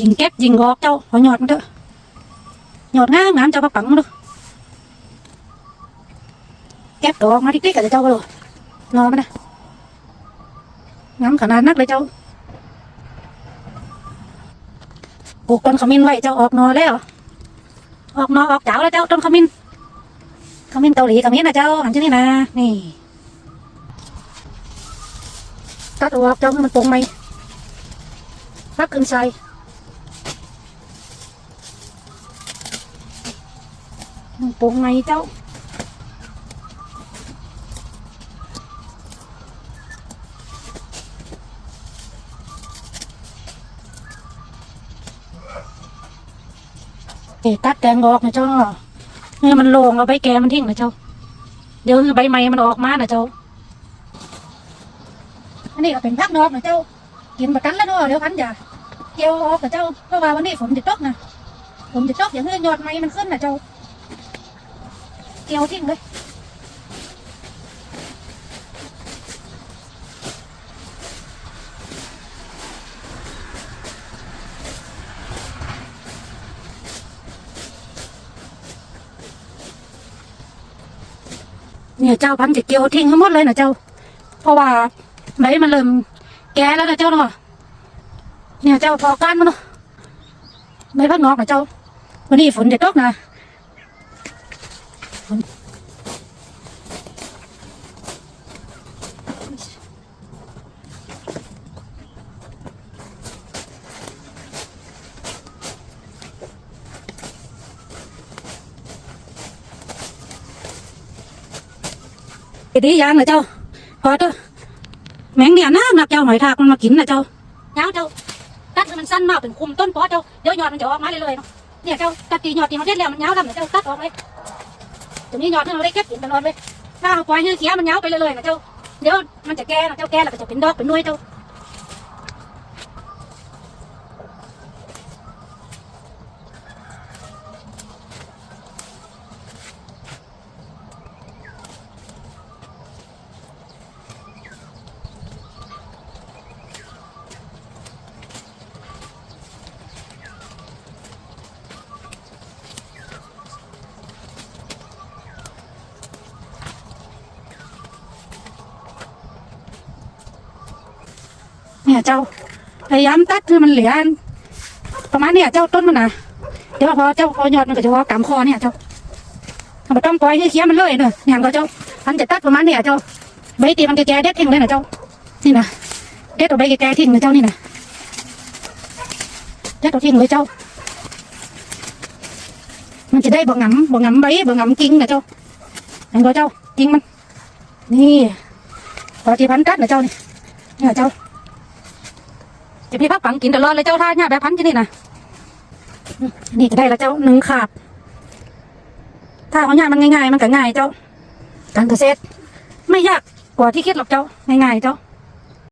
ยิงเก็บยิงงอกเจ้าเอาหยอดมันเถอะหยอดงามงามเจ้าพักปังมันดูเก็บดอกมาติ๊กๆกับเจ้าก็ดูรอมันนะงามขนาดนักเลยเจ้าปลูกต้นขมิ้นไว้เจ้าออกนอแล้ว ออกนอออกเจ้าแล้วเจ้าต้นขมิ้นขมิ้นเกาหลีขมิ้นนะเจ้าอันที่นี่นะนี่ตัดออกเจ้ามันปร่งไหมรับขึ้นใส่ ปรุงไงเจ้าเอ๊ะตัดแตงออกนะเจ้าเนี่ยมันโลงเอาใบแกมันทิ้งนะเจ้า เดี๋ยวใบใหม่มันออกมานะเจ้า อันนี้ก็เป็นพักนอกนะเจ้า กินประกันแล้วเนาะเดี๋ยวพันอย่าเกี่ยวออกนะเจ้า เพราะว่าวันนี้ฝนจะตกนะฝนจะตกอย่างเงี้ยยอดไม้มันขึ้นนะเจ้า เกี่ยวทิ้งเลยเนี่ยเจ้าพันจะเกี่ยวทิ้งทั้งหมดเลยนะเจ้า เพราะว่าใบมันเริ่มแก่แล้วนะเจ้าเนาะเนี่ยเจ้าพอก้านมันเนาะใบพักนอกนะเจ้าวันนี้ฝนจะตกนะ ดีอย่างนะเจ้าพอเถอะแมงเนี่ยนักนักเจ้าหน่อยทากมันมากินนะเจ้าเจ้าเจ้าตั ต้นปอเจ้าเดี๋ยวยอดมันจะออกมาเลยเลยๆเนาะเนี่ยเจ้าตัดตียอดตีมันเด็ดแล้วมันยาวแล้วนเจ้าตัดออกเลยจะมียอดที่เราได้เก็บกินตลอดเลย ถ้าเอาปล่อยให้เขี้ยมันยาวไปเลยๆนะเจ้า เดี๋ยวมันจะแก่นะเจ้าแก่แล้วก็จะเป็นดอกเป็นน่วยเจ้า เนี่ยเจ้าพยายามตัดคือมันเหลืออันประมาณเนี่ยเจ้าต้นมันนะเดี๋ยวพอเจ้าพอยอดมันก็จะพอกำคอเนี่ยเจ้าทำต้องปล่อยให้เคี้ยมันเลยเนอะอย่างก็เจ้าพันจะตัดประมาณเนี่ยเจ้าใบตีมันแก่เด็ดทิ้งเลยนะเจ้านี่นะเด็ดเอาใบแก่ทิ้งเลยเจ้านี่นะเด็ดเอาทิ้งเลยเจ้า มันจะได้บ่งำบ่งำใบบ่งำกิ่งนะเจ้าอย่างก็เจ้ากิ่งมัน นี่พอที่พันตัดนะเจ้านี่เนี่ยเจ้า จะพี่พักฝังกินตลอดเลยเจ้าท่าเนี่ยแบบพันที่นี่นะนี่จะได้ละเจ้าหนึ่งขาบ ถ้าเขาเนี่ยมันง่ายๆ มันก็ง่ายเจ้า การเกษตรไม่ยากกว่าที่คิดหรอกเจ้าง่ายๆเจ้า